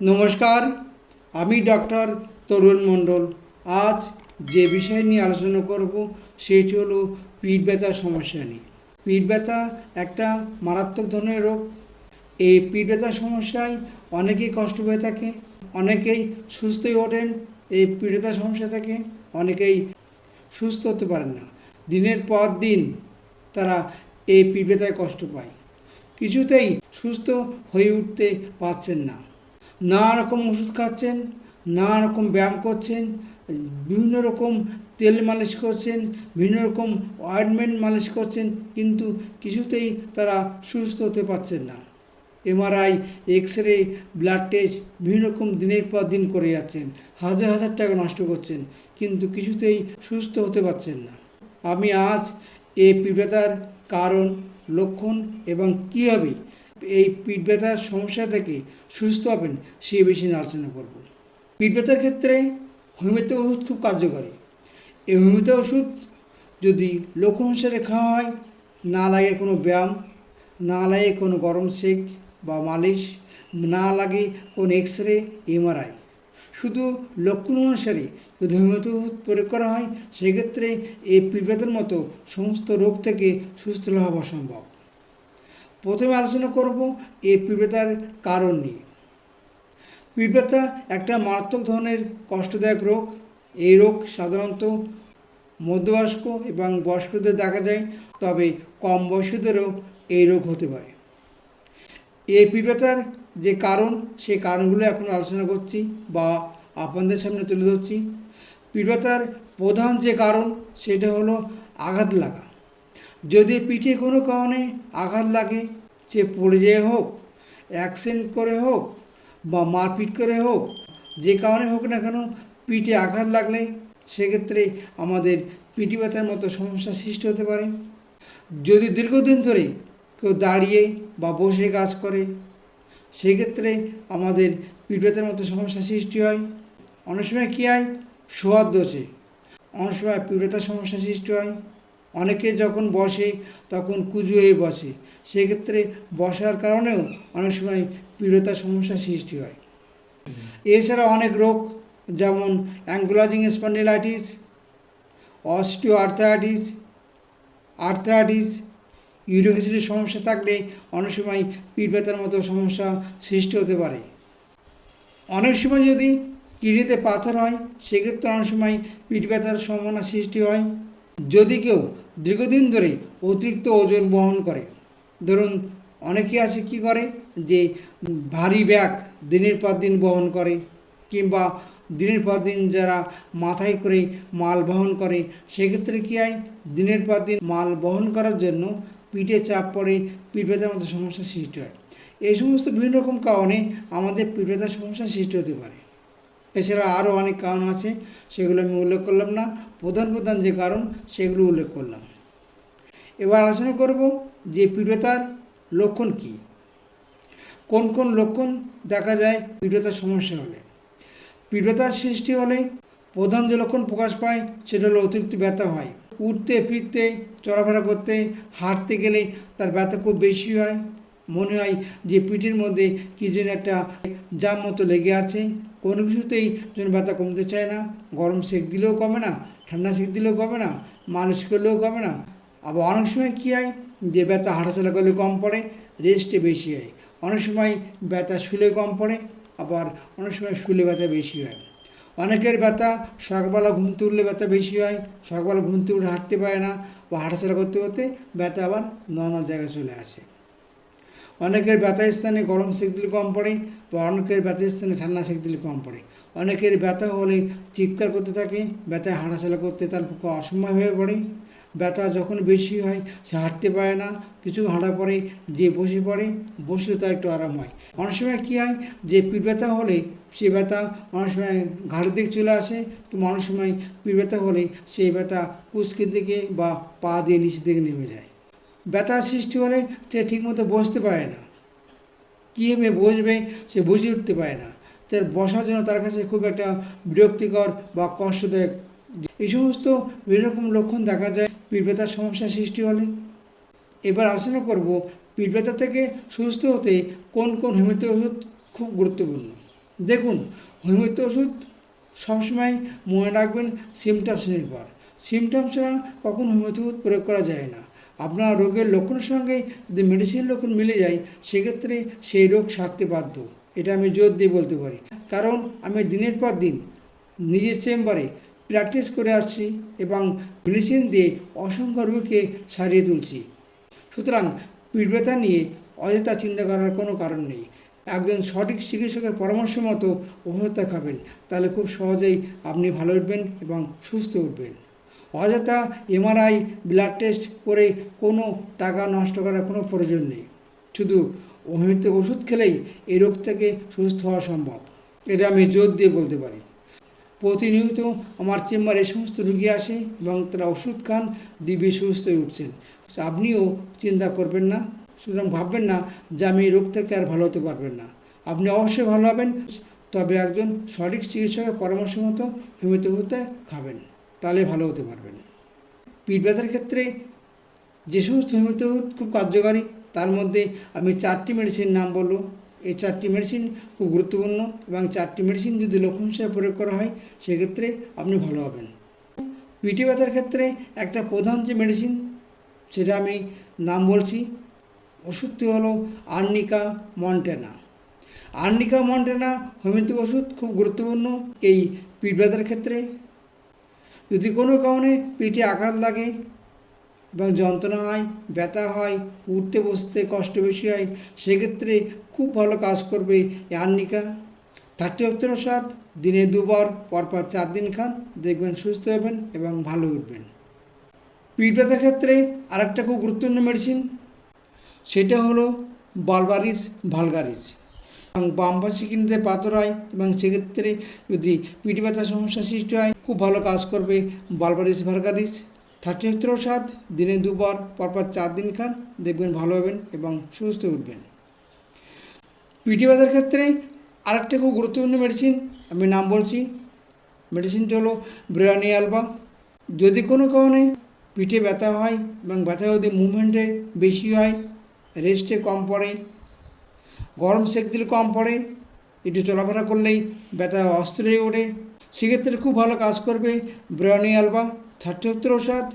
নমস্কার, আমি ডক্টর তরুণ মণ্ডল। আজ যে বিষয় নিয়ে আলোচনা করব সেটি হলো পিঠ ব্যথার সমস্যা নিয়ে। পিঠ ব্যথা একটা মারাত্মক ধরনের রোগ। এই পিঠ ব্যথার সমস্যায় অনেকেই কষ্ট পেয়ে থাকে, অনেকেই সুস্থ হয়ে ওঠেন। এই পিঠ ব্যথার সমস্যা থেকে অনেকেই সুস্থ হতে পারেন না। দিনের পর দিন তারা এই পিঠ ব্যথায় কষ্ট পায়। কিছুতেই সুস্থ হয়ে উঠতে পারছেন না। নানা রকম ওষুধ খাচ্ছেন নানা রকম ব্যায়াম করছেন, বিভিন্ন রকম তেল মালিশ করছেন, বিভিন্ন রকম অয়েন্টমেন্ট মালিশ করছেন, কিন্তু কিছুতেই তারা সুস্থ হতে পারছেন না। MRI X ray blood test বিভিন্ন রকম দিনের পর দিন করে যাচ্ছেন, হাজার হাজার টাকা নষ্ট করছেন, কিন্তু কিছুতেই সুস্থ হতে পারছেন না। আমি আজ এ ব্যথার কারণ, লক্ষণ এবং কীভাবে এই পিঠ ব্যথার সমস্যা থেকে সুস্থ হবেন বিষয়ে নিয়ে আলোচনা করব। পিঠ ব্যথার ক্ষেত্রে হোমিওপ্যাথি ওষুধ খুব কার্যকরী। এই হোমিওপ্যাথি ওষুধ যদি লক্ষণ অনুসারে খাওয়া হয়, না লাগে কোনো ব্যায়াম, না লাগে কোনো গরম সেক বা মালিশ, না লাগে কোনো এক্স রে এমআরআই। শুধু লক্ষণ অনুসারে যদি হোমিওপ্যাথি ওষুধ প্রয়োগ করা হয়, সেক্ষেত্রে এই পিঠ ব্যথার মতো সমস্ত রোগ থেকে সুস্থ হওয়া সম্ভব। প্রথমে আলোচনা করব এই ব্যথার কারণ নিয়ে। ব্যথা একটা মারাত্মক ধরনের কষ্টদায়ক রোগ। এই রোগ সাধারণত মধ্যবয়স্ক এবং বয়স্কদের দেখা যায়, তবে কম বয়সীদেরও এই রোগ হতে পারে। এই ব্যথার যে কারণ সেই কারণগুলো এখন আলোচনা করছি বা আপনাদের সামনে তুলে ধরছি। ব্যথার প্রধান যে কারণ, সেটা হলো আঘাত লাগা। যদি পিঠে কোনো কারণে আঘাত লাগে, সে পড়ে যেয়ে হোক অ্যাক্সিডেন্ট করে হোক বা মারপিট করে হোক, যে কারণে হোক না কেন পিঠে আঘাত লাগলে, সেক্ষেত্রে আমাদের পিঠি ব্যথার মতো সমস্যা সৃষ্টি হতে পারে। যদি দীর্ঘদিন ধরে কেউ দাঁড়িয়ে বা বসে কাজ করে, সেক্ষেত্রে আমাদের পিঠ ব্যথার মতো সমস্যা সৃষ্টি হয়। অনেক সময় কী হয়? শোয়ার দোষে। অনেক সময় পিঠ ব্যথার সমস্যা সৃষ্টি হয়। অনেকে যখন বসে, তখন কুজু হয়ে বসে। সেক্ষেত্রে বসার কারণেও অনেক সময় ব্যথার সমস্যা সৃষ্টি হয়। এছাড়া অনেক রোগ, যেমন ankylosing spondylitis osteoarthritis arthritis uric অ্যাসিডের সমস্যা থাকলে অনেক সময় পিঠ ব্যথার মতো সমস্যা সৃষ্টি হতে পারে। অনেক সময় যদি কিডনিতে পাথর হয়, সেক্ষেত্রে অনেক সময় পিঠ ব্যথার সম্ভাবনা সৃষ্টি হয়। যদি কেউ দীর্ঘদিন ধরে অতিরিক্ত ওজন বহন করে, ধরুন অনেকে আছে কি করে যে ভারী ব্যাগ দিনের পর দিন বহন করে কিংবা দিনের পর দিন যারা মাথায় করে মাল বহন করে, সেক্ষেত্রে কী হয়? দিনের পর দিন মাল বহন করার জন্য পিঠে চাপ পড়ে, পিঠ ব্যথার মতো সমস্যা সৃষ্টি হয়। এই সমস্ত বিভিন্ন রকম কারণে আমাদের পিঠ ব্যথার সমস্যা সৃষ্টি হতে পারে। এছাড়া আরও অনেক কারণ আছে, সেগুলো আমি উল্লেখ করলাম না। প্রধান প্রধান যে কারণ, সেগুলো উল্লেখ করলাম। এবার আলোচনা করব যে ব্যথার লক্ষণ কী। কোন কোন লক্ষণ দেখা যায় ব্যথার সমস্যা হলে। ব্যথার সৃষ্টি হলে প্রধান যে লক্ষণ প্রকাশ পায়, সেটা হলো অতিরিক্ত ব্যথা হয়। উঠতে, ফিরতে, চলাফেরা করতে, হাঁটতে গেলে তার ব্যথা খুব বেশি হয়। মনে হয় যে পিঠের মধ্যে কি যেন একটা জাম মতো লেগে আছে। কোনো কিছুতেই যেন ব্যথা কমতে চায় না। গরম সেক দিলেও কমে না, ঠান্ডা সেক দিলেও কমে না, মালিশ করলেও কমে না। আবার অনেক সময় কী হয়? যে ব্যথা হাঁটাচলা করলে কম পড়ে রেস্টে বেশি হয়। অনেক সময় ব্যথা শুলে কম পড়ে, আবার অনেক সময় শুলে ব্যথা বেশি হয়। অনেকের ব্যথা সকালবেলা ঘুম তুললে ব্যথা বেশি হয়, সকালবেলা ঘুম তুলে হাঁটতে পারে না, বা হাঁটাচলা করতে করতে ব্যথা আবার নর্মাল জায়গায় চলে আসে। অনেকের ব্যথা স্থানে গরম সেক দিলে কম পড়ে বা অনেকের ব্যথা স্থানে ঠান্ডা সেক দিলে কম পড়ে। অনেকের ব্যথা হলে চিৎকার করতে থাকে, ব্যথায় হাঁটাচলা করতে তার পক্ষে অসম্ভব হয়ে পড়ে। ব্যথা যখন বেশি হয়, সে হাঁটতে পারে না, কিছু হাঁটা পরে যে বসে পড়ে, বসলে তার একটু আরাম হয়। অনেক সময় কী হয় যে পিঠ ব্যথা হলে সে ব্যথা অনেক সময় ঘাড়ের দিকে চলে আসে, কিংবা অনেক সময় পিঠ ব্যথা হলে সেই ব্যথা কুচকের দিকে বা পা দিয়ে নিচের দিকে নেমে যায়। ব্যথা সৃষ্টি হলে সে ঠিকমতো বসতে পারে না। কীভাবে বসবে সে বুঝে উঠতে পারে না। তার বসার জন্য তার কাছে খুব একটা বিরক্তিকর বা কষ্টদায়ক। এই সমস্ত বিভিন্ন রকম লক্ষণ দেখা যায় পিঠ ব্যথার সমস্যা সৃষ্টি হলে। এবার আলোচনা করব পিঠ ব্যথা থেকে সুস্থ হতে কোন কোন হোমিওপ্যাথি ওষুধ খুব গুরুত্বপূর্ণ। দেখুন হোমিওপ্যাথি ওষুধ সবসময় মনে রাখবেন সিমটমস নির্ভর। সিমটমস ছাড়া কখন হোমিওপ্যাথি প্রয়োগ করা যায় না। আপনার রোগের লক্ষণের সঙ্গে যদি মেডিসিন লক্ষণ মিলে যায়, সেক্ষেত্রে সেই রোগ সারতে বাধ্য। এটা আমি জোর দিয়ে বলতে পারি। কারণ আমি দিনের পর দিন নিজের চেম্বারে প্র্যাকটিস করে আসছি এবং মেডিসিন দিয়ে অসংখ্য রোগীকে সারিয়ে তুলছি। সুতরাং পিঠ ব্যথা নিয়ে অযথা চিন্তা করার কোনো কারণ নেই। একজন সঠিক চিকিৎসকের পরামর্শ মতো ওষুধটা খাবেন। তাহলে খুব সহজেই আপনি ভালো উঠবেন এবং সুস্থ উঠবেন। অযথা এমআরআই ব্লাড টেস্ট করে কোনো টাকা নষ্ট করার কোনো প্রয়োজন নেই। শুধু হোমিওপ্যাথিক ওষুধ খেলেই এই রোগ থেকে সুস্থ হওয়া সম্ভব, এটা আমি জোর দিয়ে বলতে পারি। প্রতিনিয়ত আমার চেম্বারে সমস্ত রুগী আসে এবং তারা ওষুধ খান, দিব্যি সুস্থ হয়ে উঠছেন। আপনিও চিন্তা করবেন না, সুতরাং ভাববেন না যে আমি রোগ থেকে আর ভালো হতে পারবেন না। আপনি অবশ্যই ভালো হবেন, তবে একজন সঠিক চিকিৎসকের পরামর্শ মতো হোমিওপ্যাথি খাবেন। তাহলে ভালো হতে পারবেন পিঠ ব্যথার ক্ষেত্রে যে সমস্ত হোমিওপ্যাথি খুব কার্যকারী, তার মধ্যে আমি চারটি মেডিসিন নাম বলব। এই চারটি মেডিসিন খুব গুরুত্বপূর্ণ এবং চারটি মেডিসিন যদি লক্ষণ হিসেবে প্রয়োগ করা হয়, সেক্ষেত্রে আপনি ভালো হবেন। পিঠে ব্যথার ক্ষেত্রে একটা প্রধান যে মেডিসিন সেটা আমি নাম বলছি, ওষুধটি হলো arnica montana. Arnica montana homeopathic ওষুধ খুব গুরুত্বপূর্ণ এই পিঠ ব্যথার ক্ষেত্রে। যদি কোনো কারণে পিঠে আঘাত লাগে এবং যন্ত্রণা হয়, ব্যথা হয়, উঠতে বসতে কষ্ট বেশি হয়, সেক্ষেত্রে খুব ভালো কাজ করবে আর্নিকা থার্টি অক্টের সাত, দিনে দুবার, পরপর চার দিন খান। দেখবেন সুস্থ হবেন এবং ভালো উঠবেন। পিঠ ব্যথার ক্ষেত্রে আরেকটা খুব গুরুত্বপূর্ণ মেডিসিন সেটা হলো বালবারিস ভালগারিস। এবং বামপাশি কিনতে পাথর হয় এবং সেক্ষেত্রে যদি পিঠ ব্যথার সমস্যা সৃষ্টি হয় খুব ভালো কাজ করবে বালবারিস ভালগারিস থার্টি হেক্টর সাত দিনে দুবার, পরপর চার দিন খান, দেখবেন ভালো হবেন এবং সুস্থ উঠবেন। পিঠে ব্যথার ক্ষেত্রে আরেকটা খুব গুরুত্বপূর্ণ মেডিসিন আমি নাম বলছি মেডিসিনটি হলো ব্রেয়ানি অ্যালবা যদি কোনো কারণে পিঠে ব্যথা হয় এবং ব্যথা যদি মুভমেন্টে বেশি হয় রেস্টে কম পড়ে, গরম সেক দিলে কম পড়ে, একটু চলাফেরা করলেই ব্যথা অস্থির হয়ে ওঠে সেক্ষেত্রে খুব ভালো কাজ করবে ব্রেয়ানি অ্যালবা থার্টি সত্তর ওষুধ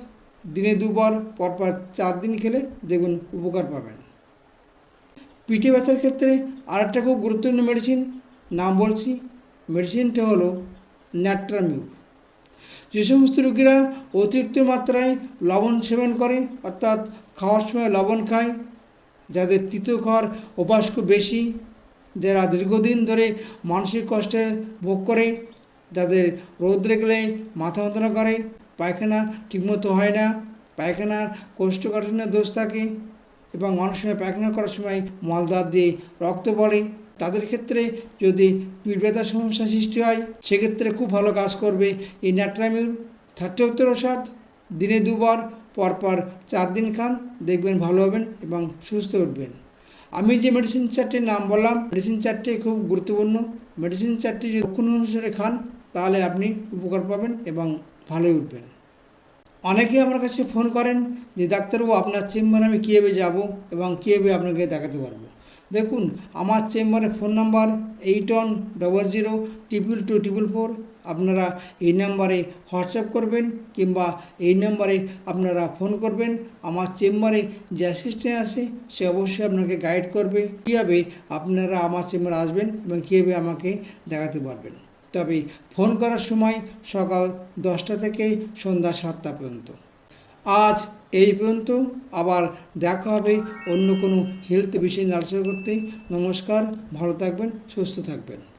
দিনে দুবার, পরপর চার দিন খেলে দেখুন উপকার পাবেন। পিঠে ব্যথার ক্ষেত্রে আরেকটা খুব গুরুত্বপূর্ণ মেডিসিন নাম বলছি মেডিসিনটা হলো ন্যাট্রামিউ। যে সমস্ত রোগীরা অতিরিক্ত মাত্রায় লবণ সেবন করে, অর্থাৎ খাওয়ার সময় লবণ খায়, যাদের তিতো খাওয়ার অভ্যাস খুব বেশি, যারা দীর্ঘদিন ধরে মানসিক কষ্টে ভোগ করে যাদের রৌদ্রে গেলে মাথা যন্ত্রণা করে, পায়খানা ঠিকমতো হয় না, পায়খানার কোষ্ঠকাঠিন্য দোষ থাকে এবং অনেক সময় পায়খানা করার সময় মলদার দিয়ে রক্ত পড়ে তাদের ক্ষেত্রে যদি পিঠ ব্যথার সমস্যা সৃষ্টি হয়, সেক্ষেত্রে খুব ভালো কাজ করবে এই ন্যাট্রামিউর থার্টি উত্তর ওষুধ দিনে দুবার, পরপর চার দিন খান, দেখবেন ভালো হবেন এবং সুস্থ উঠবেন। আমি যে মেডিসিন চারটির নাম বললাম মেডিসিন চারটি খুব গুরুত্বপূর্ণ। মেডিসিন চারটি যদি অনুসারে খান তাহলে আপনি উপকার পাবেন এবং ভালোই উঠবেন। অনেকেই আমার কাছে ফোন করেন যে, ডাক্তারবাবু, আপনার চেম্বারে আমি কীভাবে যাব এবং কীভাবে আপনাকে দেখাতে পারব? দেখুন, আমার চেম্বারে phone number eight one double zero triple two triple four. আপনারা এই নাম্বারে হোয়াটসঅ্যাপ করবেন কিংবা এই নাম্বারে আপনারা ফোন করবেন। আমার চেম্বারে যে অ্যাসিস্ট্যান্ট আছে, সে অবশ্যই আপনাকে গাইড করবে কীভাবে আপনারা আমার চেম্বারে আসবেন এবং কীভাবে আমাকে দেখাতে পারবেন। তবে ফোন করার সময় সকাল দশটা থেকে সন্ধ্যা সাতটা পর্যন্ত। আজ এই পর্যন্ত। আবার দেখা হবে অন্য কোনো হেলথ বিষয় নিয়ে আলোচনা করতে। নমস্কার, ভালো থাকবেন, সুস্থ থাকবেন।